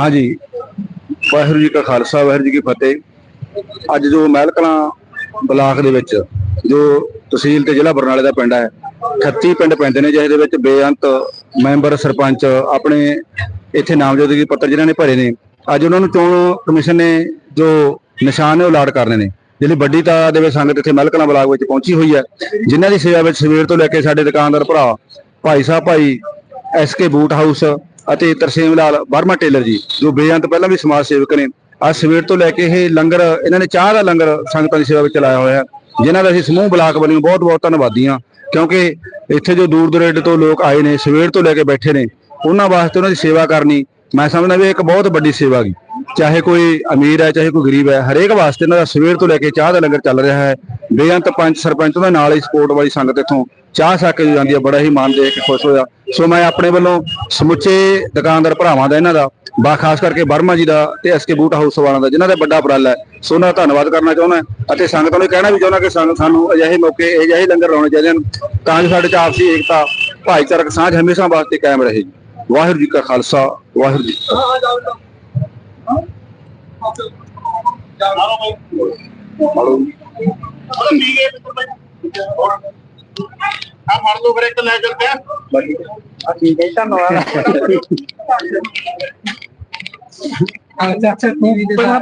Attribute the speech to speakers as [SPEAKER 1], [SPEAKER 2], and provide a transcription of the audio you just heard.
[SPEAKER 1] ਹਾਂਜੀ। ਵਾਹਿਗੁਰੂ ਜੀ ਕਾ ਖਾਲਸਾ, ਵਾਹਿਗੁਰੂ ਜੀ ਕੀ ਫਤਿਹ। ਅੱਜ ਜੋ ਮਹਿਲ ਕਲਾਂ ਬਲਾਕ ਦੇ ਵਿੱਚ, ਜੋ ਤਹਿਸੀਲ ਤੇ ਜ਼ਿਲ੍ਹਾ ਬਰਨਾਲੇ ਦਾ ਪਿੰਡ ਹੈ 38 ਪਿੰਡ ਪੈਂਦੇ ਨੇ ਜਿਹਦੇ ਵਿੱਚ ਬੇਅੰਤ ਮੈਂਬਰ, ਸਰਪੰਚ ਆਪਣੇ ਇੱਥੇ ਨਾਮਜ਼ਦਗੀ ਪੱਤਰ ਜਿਨ੍ਹਾਂ ਨੇ ਭਰੇ ਨੇ। ਅੱਜ ਉਹਨਾਂ ਨੂੰ ਚੋਣ ਕਮਿਸ਼ਨ ਨੇ ਜੋ ਨਿਸ਼ਾਨ ਨੇ ਉਹ ਲਾਟ ਕਰਨੇ ਨੇ। ਜਿਹੜੀ ਵੱਡੀ ਤਾਦਾਦ ਦੇ ਵਿੱਚ ਸੰਗਤ ਇੱਥੇ ਮਹਿਲ ਬਲਾਕ ਵਿੱਚ ਪਹੁੰਚੀ ਹੋਈ ਹੈ, ਜਿਨ੍ਹਾਂ ਦੀ ਸੇਵਾ ਵਿੱਚ ਸਵੇਰ ਤੋਂ ਲੈ ਕੇ ਸਾਡੇ ਦੁਕਾਨਦਾਰ ਭਰਾ, ਭਾਈ ਸਾਹਿਬ, ਭਾਈ ਐਸਕੇ ਬੂਟ ਹਾਊਸ ਅਤੇ ਤਰਸੇਮ ਲਾਲ ਵਰਮਾ ਟੇਲਰ ਜੀ, ਜੋ ਬੇਅੰਤ ਪਹਿਲਾਂ ਵੀ ਸਮਾਜ ਸੇਵਕ ਨੇ, ਅੱਜ ਸਵੇਰ ਤੋਂ ਲੈ ਕੇ ਇਹ ਲੰਗਰ, ਇਹਨਾਂ ਨੇ ਚਾਹ ਦਾ ਲੰਗਰ ਸੰਗਤਾਂ ਦੀ ਸੇਵਾ ਵਿੱਚ ਲਾਇਆ ਹੋਇਆ ਹੈ, ਜਿਨ੍ਹਾਂ ਦਾ ਅਸੀਂ ਸਮੂਹ ਬਲਾਕ ਵੱਲੋਂ ਬਹੁਤ ਬਹੁਤ ਧੰਨਵਾਦੀ ਹਾਂ, ਕਿਉਂਕਿ ਇੱਥੇ ਜੋ ਦੂਰ ਦੁਰੇਡੇ ਤੋਂ ਲੋਕ ਆਏ ਨੇ, ਸਵੇਰ ਤੋਂ ਲੈ ਕੇ ਬੈਠੇ ਨੇ, ਉਹਨਾਂ ਵਾਸਤੇ ਉਹਨਾਂ ਦੀ ਸੇਵਾ ਕਰਨੀ, ਮੈਂ ਸਮਝਦਾ ਵੀ ਇਹ ਇੱਕ ਬਹੁਤ ਵੱਡੀ ਸੇਵਾ ਗਈ ਚਾਹੇ ਕੋਈ ਅਮੀਰ ਹੈ, ਚਾਹੇ ਕੋਈ ਗਰੀਬ ਹੈ, ਹਰੇਕ ਵਾਸਤੇ ਇਹਨਾਂ ਦਾ ਸਵੇਰ ਤੋਂ ਲੈ ਕੇ ਚਾਹ ਦਾ ਲੰਗਰ ਚੱਲ ਰਿਹਾ ਹੈ। ਬੇਅੰਤ ਪੰਚ ਸਰਪੰਚ ਉਹਨਾਂ ਨਾਲ ਹੀ ਸਪੋਰਟ ਵਾਲੀ ਸੰਗਤ ਇੱਥੋਂ ਚਾਹ ਛਕ ਕੇ ਜਾਂਦੀ ਹੈ, ਬੜਾ ਹੀ ਮਾਣ ਦੇਖ ਕੇ ਖੁਸ਼ ਹੋਇਆ। ਸੋ ਮੈਂ ਆਪਣੇ ਵੱਲੋਂ ਸਮੁੱਚੇ ਦੁਕਾਨਦਾਰ ਭਰਾਵਾਂ ਦਾ ਇਹਨਾਂ ਦਾ, ਬਾ, ਖਾਸ ਕਰਕੇ ਵਰਮਾ ਜੀ ਦਾ ਤੇ ਐਸਕੇ ਬੂਟ ਹਾਊਸ ਵਾਲਾਂ ਦਾ, ਜਿਨ੍ਹਾਂ ਦਾ ਵੱਡਾ ਉਪਰਾਲਾ ਹੈ, ਸੋ ਉਹਨਾਂ ਦਾ ਧੰਨਵਾਦ ਕਰਨਾ ਚਾਹੁੰਦਾ ਅਤੇ ਸੰਗਤਾਂ ਨੂੰ ਕਹਿਣਾ ਵੀ ਚਾਹੁੰਦਾ ਕਿ ਸਾਨੂੰ ਸਾਨੂੰ ਅਜਿਹੇ ਮੌਕੇ, ਅਜਿਹੇ ਲੰਗਰ ਲਾਉਣੇ ਚਾਹੀਦੇ ਹਨ ਤਾਂ ਜੋ ਸਾਡੇ ਚ ਆਪਸੀ ਏਕਤਾ, ਭਾਈਚਾਰਕ ਸਾਂਝ ਹਮੇਸ਼ਾ ਵਾਸਤੇ ਕਾਇਮ ਰਹੇ ਵਾਹਿਗੁਰੂ ਜੀ ਕਾ ਖਾਲਸਾ, ਵਾਹਿਗੁਰੂ ਜੀ
[SPEAKER 2] ਆ ਮਰ ਦੋ ਫਿਰ ਇੱਕ ਲੈ ਚਲਦੇ ਆ
[SPEAKER 3] ਠੀਕ ਹੈ ਧੰਨਵਾਦ ਅੱਛਾ ਅੱਛਾ ਤੂੰ ਪਹਿਲਾਂ